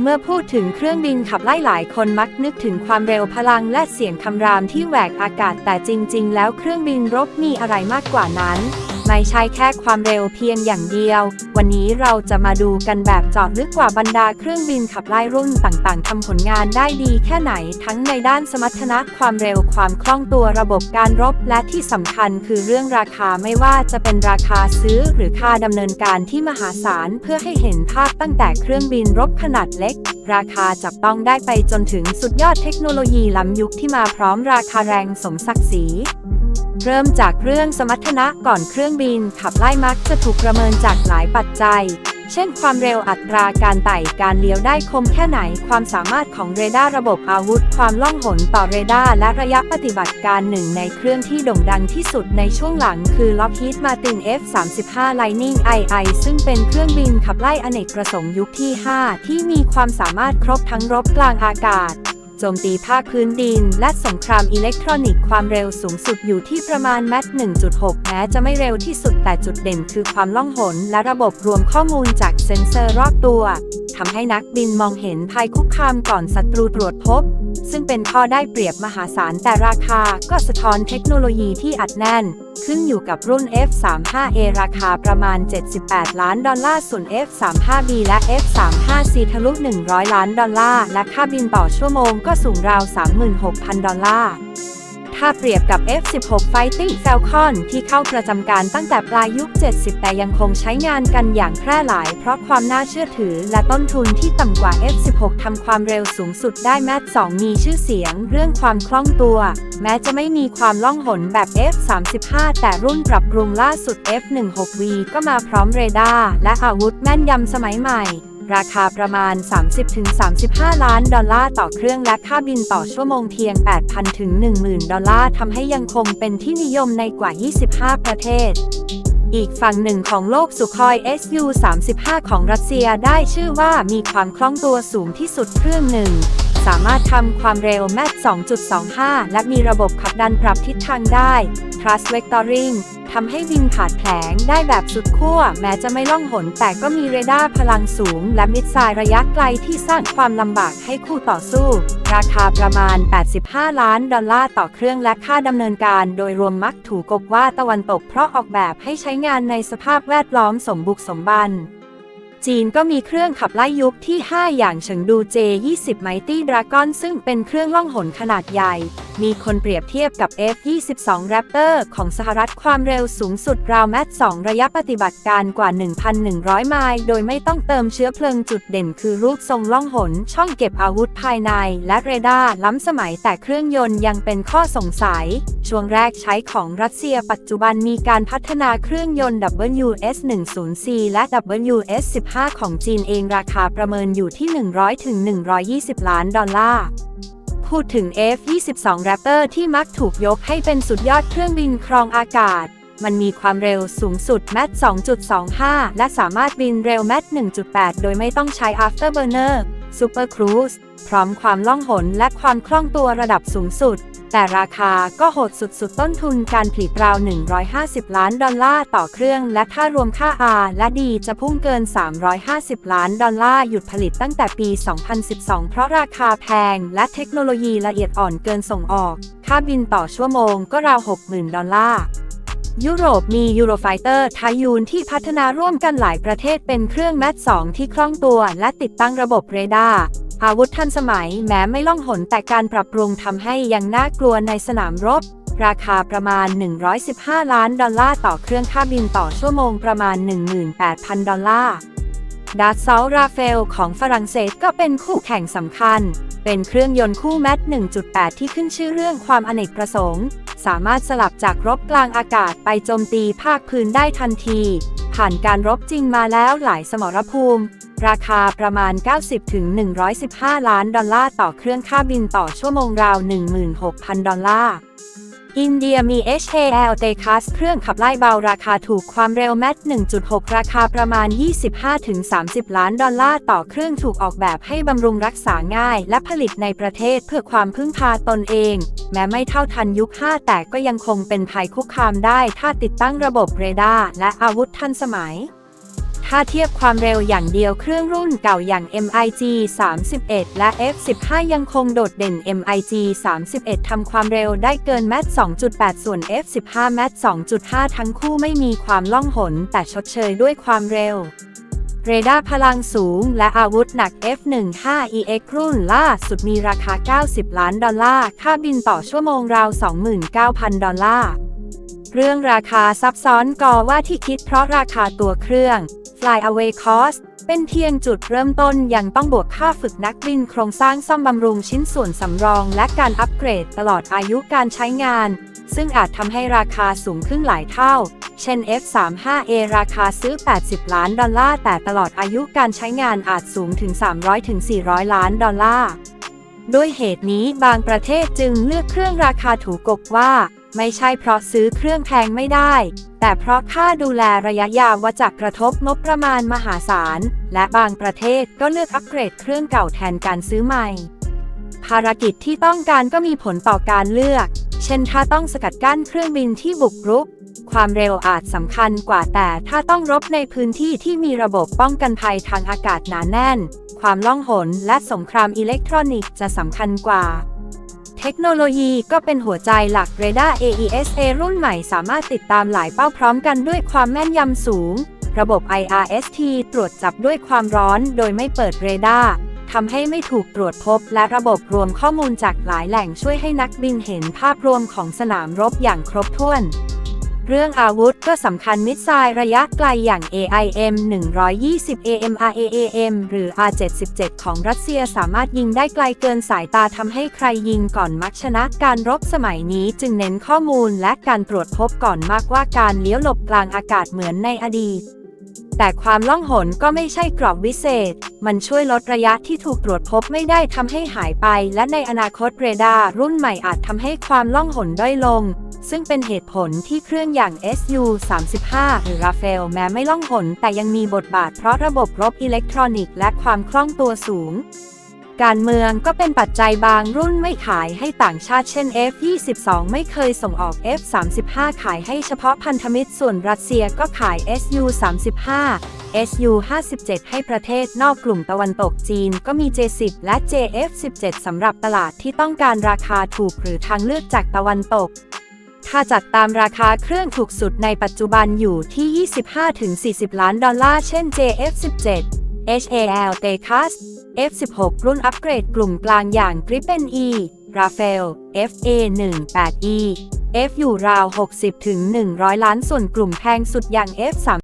เมื่อพูดถึงเครื่องบินขับไล่หลายคนมักนึกถึงความเร็วพลังและเสียงคำรามที่แหวกอากาศแต่จริง ๆ แล้วเครื่องบินรบมีอะไรมากกว่านั้น ไม่ใช่แค่ความเร็วเพียงอย่างเดียว วันนี้เราจะมาดูกันแบบเจาะลึกกว่าบรรดาเครื่องบินขับไล่รุ่นต่างๆทำผลงานได้ดีแค่ไหน ทั้งในด้านสมรรถนะความเร็วความคล่องตัวระบบการรบ และที่สำคัญคือเรื่องราคาไม่ว่าจะเป็นราคาซื้อหรือค่าดำเนินการที่มหาศาลเพื่อให้เห็นภาพตั้งแต่เครื่องบินรบขนาดเล็ก ราคาจับต้องได้ไปจนถึงสุดยอดเทคโนโลยีล้ำยุคที่มาพร้อมราคาแรงสมศักดิ์ศรี เริ่มจากเรื่องสมรรถนะก่อนเครื่องบินขับไล่มักจะถูกประเมินจากหลายปัจจัย เช่น ความเร็วอัตราการไต่การเลี้ยวได้คมแค่ไหน ความสามารถของเรดาร์ระบบอาวุธ ความล่องหนต่อเรดาร์และระยะปฏิบัติการหนึ่งในเครื่องที่โด่งดังที่สุดในช่วงหลังคือ Lockheed Martin F-35 Lightning II ซึ่งเป็นเครื่องบินขับไล่อเนกประสงค์ยุคที่ 5 ที่มีความสามารถครบทั้งรบกลางอากาศ โจมตีภาคพื้นดิน และสงครามอิเล็กทรอนิกส์ความเร็วสูงสุดอยู่ที่ประมาณแมต1.6 แม้จะไม่เร็วที่สุดแต่จุดเด่นคือความล่องหน และระบบรวมข้อมูลจากเซ็นเซอร์รอบตัวทำให้นักบินมองเห็นภัยคุกคามก่อนศัตรูตรวจพบ ซึ่งเป็นข้อได้เปรียบมหาศาลแต่ราคาก็สะท้อนเทคโนโลยีที่อัดแน่น ขึ้นอยู่กับรุ่น F35A ราคาประมาณ 78 ล้านดอลลาร์ส่วน F35B และ F35C ทะลุ 100 ล้านดอลลาร์และค่าบินต่อชั่วโมงก็สูงราว 36,000 ดอลลาร์ ถ้าเปรียบกับ F16 Fighting Falcon ที่เข้าประจำการตั้งแต่ปลายยุค 70 แต่ยังคงใช้งานกันอย่างแพร่หลาย เพราะความน่าเชื่อถือและต้นทุนที่ต่ำกว่า F16 ทำความเร็วสูงสุดได้แมท2มีชื่อเสียงเรื่องความคล่องตัว แม้จะไม่มีความล่องหนแบบ F35 แต่รุ่นปรับปรุงล่าสุด F16V ก็มาพร้อมเรดาร์และอาวุธแม่นยำสมัยใหม่ ราคาประมาณ 30-35 ล้านดอลลาร์ต่อเครื่องและค่าบินต่อชั่วโมงเพียง 8,000 ถึง 10,000 ดอลลาร์ทำให้ยังคงเป็นที่นิยมในกว่า 25 ประเทศ อีกฝั่งหนึ่งของโลกสุคอย SU-35 ของรัสเซียได้ชื่อว่ามีความคล่องตัวสูงที่สุดเครื่องหนึ่งสามารถทำความเร็วแมท 2.25 และมีระบบขับดันปรับทิศทางได้ Thrust Vectoring ทำให้บินผ่านแผลงได้แบบสุดขั้ว แม้จะไม่ล่องหน แต่ก็มีเรดาร์พลังสูง และมิสไซล์ระยะไกลที่สร้างความลำบากให้คู่ต่อสู้ ราคาประมาณ 85 ล้านดอลลาร์ต่อเครื่องและค่าดำเนินการโดยรวมมักถูกกบว่าตะวันตกเพราะออกแบบให้ใช้งานในสภาพแวดล้อมสมบุกสมบันจีนก็มีเครื่องขับไล่ยุคที่ 5 อย่างเฉิงดู J20 Mighty Dragon ซึ่งเป็นเครื่องล่องหนขนาดใหญ่มีคนเปรียบเทียบกับ F22 Raptor ของสหรัฐความเร็วสูงสุดราวแมต2ระยะปฏิบัติการกว่า 1,100 ไมล์ โดยไม่ต้องเติมเชื้อเพลิงจุดเด่นคือรูปทรงล่องหน ช่องเก็บอาวุธภายใน และเรดาร์ล้ำสมัยแต่เครื่องยนต์ยังเป็นข้อสงสัย ช่วงแรกใช้ของรัสเซียปัจจุบันมีการพัฒนาเครื่องยนต์ WS10C และ WS15 ของจีนเองราคาประเมินอยู่ที่ 100-120 ล้านดอลลาร์ พูดถึง F-22 Raptor ที่มักถูกยกให้เป็นสุดยอดเครื่องบินครองอากาศ มันมีความเร็วสูงสุดแมท2.25 และสามารถบินเร็วแมท1.8 โดยไม่ต้องใช้ Afterburner Super Cruise พร้อมความล่องหนและความคล่องตัวระดับสูงสุด แต่ราคาก็โหดสุดๆ ต้นทุนการผลิตราว 150 ล้านดอลลาร์ต่อเครื่อง และถ้ารวมค่า R และ D จะพุ่งเกิน 350 ล้านดอลลาร์หยุดผลิตตั้งแต่ปี 2012 เพราะราคาแพง และเทคโนโลยีละเอียดอ่อนเกินส่งออก ค่าบินต่อชั่วโมงก็ราว 60,000 ดอลลาร์ยุโรปมี Eurofighter ทายูนที่พัฒนาร่วมกันหลายประเทศเป็นเครื่องแมท2ที่คล่องตัว และติดตั้งระบบเรดาร์ อาวุธทันสมัยแม้ไม่ล่องหนแต่การปรับปรุงทำให้ยังน่ากลัวในสนามรบ ราคาประมาณ 115 ล้านดอลลาร์ต่อเครื่องค่าบินต่อชั่วโมงประมาณ 18,000 ดอลลาร์ดาร์ซอลราเฟลของฝรั่งเศสก็เป็นคู่แข่งสำคัญ เป็นเครื่องยนต์คู่แมท 1.8 ที่ขึ้นชื่อเรื่องความอเนกประสงค์ สามารถสลับจากรบกลางอากาศไปโจมตีภาคพื้นได้ทันที ผ่านการรบจริงมาแล้วหลายสมรภูมิ ราคาประมาณ 90-115 ล้านดอลลาร์ต่อเครื่องค่าบินต่อชั่วโมงราว 16,000 ดอลลาร์อินเดียมี HAL t e c a s เครื่องขับไล่เบาราคาถูกความเร็วแมท1.6 ราคาประมาณ 25-30 ล้านดอลลาร์ต่อเครื่องถูกออกแบบให้บำรุงรักษาง่าย และผลิตในประเทศเพื่อความพึ่งพาตนเอง แม้ไม่เท่าทันยุค 5 แต่ก็ยังคงเป็นภัยคุกคามได้ ถ้าติดตั้งระบบเรดาร์และอาวุธทันสมัย ถ้าเทียบความเร็วอย่างเดียวเครื่องรุ่นเก่าอย่าง MiG 31 และ F15 ยังคงโดดเด่น MiG 31 ทำความเร็วได้เกินแมต2.8 ส่วน F15 แมต2.5 ทั้งคู่ไม่มีความล่องหน แต่ชดเชยด้วยความเร็ว เรดาร์พลังสูง และอาวุธหนัก F15EX รุ่นล่าสุดมีราคา 90 ล้านดอลลาร์ ค่าบินต่อชั่วโมงราว 29,000 ดอลลาร์ เรื่องราคาซับซ้อนก่อว่าที่คิดเพราะราคาตัวเครื่อง Fly Away Cost เป็นเพียงจุดเริ่มต้นยังต้องบวกค่าฝึกนักบินโครงสร้างซ่อมบำรุงชิ้นส่วนสำรอง และการอัปเกรดตลอดอายุการใช้งาน ซึ่งอาจทำให้ราคาสูงขึ้นหลายเท่า เช่น F35A ราคาซื้อ 80 ล้านดอลลาร์ แต่ตลอดอายุการใช้งานอาจสูงถึง 300-400 ล้านดอลลาร์ด้วยเหตุนี้บางประเทศจึงเลือกเครื่องราคาถูกกว่า ไม่ใช่เพราะซื้อเครื่องแพงไม่ได้ แต่เพราะค่าดูแลระยะยาวว่าจะกระทบงบประมาณมหาศาล และบางประเทศก็เลือกอัปเกรดเครื่องเก่าแทนการซื้อใหม่ ภารกิจที่ต้องการก็มีผลต่อการเลือก เช่นถ้าต้องสกัดกั้นเครื่องบินที่บุกรุก ความเร็วอาจสำคัญกว่าแต่ถ้าต้องรบในพื้นที่ที่มีระบบป้องกันภัยทางอากาศหนาแน่น ความล่องหนและสงครามอิเล็กทรอนิกส์จะสำคัญกว่า เทคโนโลยีก็เป็นหัวใจหลักเรดาร์ AESA รุ่นใหม่สามารถติดตามหลายเป้าพร้อมกันด้วยความแม่นยำสูง ระบบ IRST ตรวจจับด้วยความร้อนโดยไม่เปิดเรดาร์ทำให้ไม่ถูกตรวจพบ และระบบรวมข้อมูลจากหลายแหล่งช่วยให้นักบินเห็นภาพรวมของสนามรบอย่างครบถ้วน เรื่องอาวุธก็สำคัญมิสไซล์ระยะไกลอย่าง AIM 120 AMRAAM หรือ R77 ของรัสเซียสามารถยิงได้ไกลเกินสายตาทำให้ใครยิงก่อนมักชนะการรบสมัยนี้จึงเน้นข้อมูลและการตรวจพบก่อนมากว่าการเลี้ยวหลบกลางอากาศเหมือนในอดีต แต่ความล่องหนก็ไม่ใช่กรอบวิเศษ มันช่วยลดระยะที่ถูกตรวจพบไม่ได้ทำให้หายไป และในอนาคตเรดาร์รุ่นใหม่อาจทำให้ความล่องหนด้อยลง ซึ่งเป็นเหตุผลที่เครื่องอย่าง SU-35 หรือราเฟลแม้ไม่ล่องหนแต่ยังมีบทบาทเพราะระบบรบอิเล็กทรอนิกส์และความคล่องตัวสูง การเมืองก็เป็นปัจจัยบางรุ่นไม่ขายให้ต่างชาติเช่น F22 ไม่เคยส่งออก F35 ขายให้เฉพาะพันธมิตรส่วนรัสเซียก็ขาย SU35 SU57 ให้ประเทศนอกกลุ่มตะวันตกจีนก็มี J10 และ JF17 สำหรับตลาดที่ต้องการราคาถูกหรือทางเลือกจากตะวันตก ถ้าจัดตามราคาเครื่องถูกสุดในปัจจุบันอยู่ที่ 25-40 ล้านดอลลาร์ เช่น JF17 HAL t e c a s F16 รุ่นอัปเกรดกลุ่มกลางอย่าง Gripen E Rafael FA18E F อยู่ราว 60-100 ล้านส่วนกลุ่มแพงสุดอย่าง F3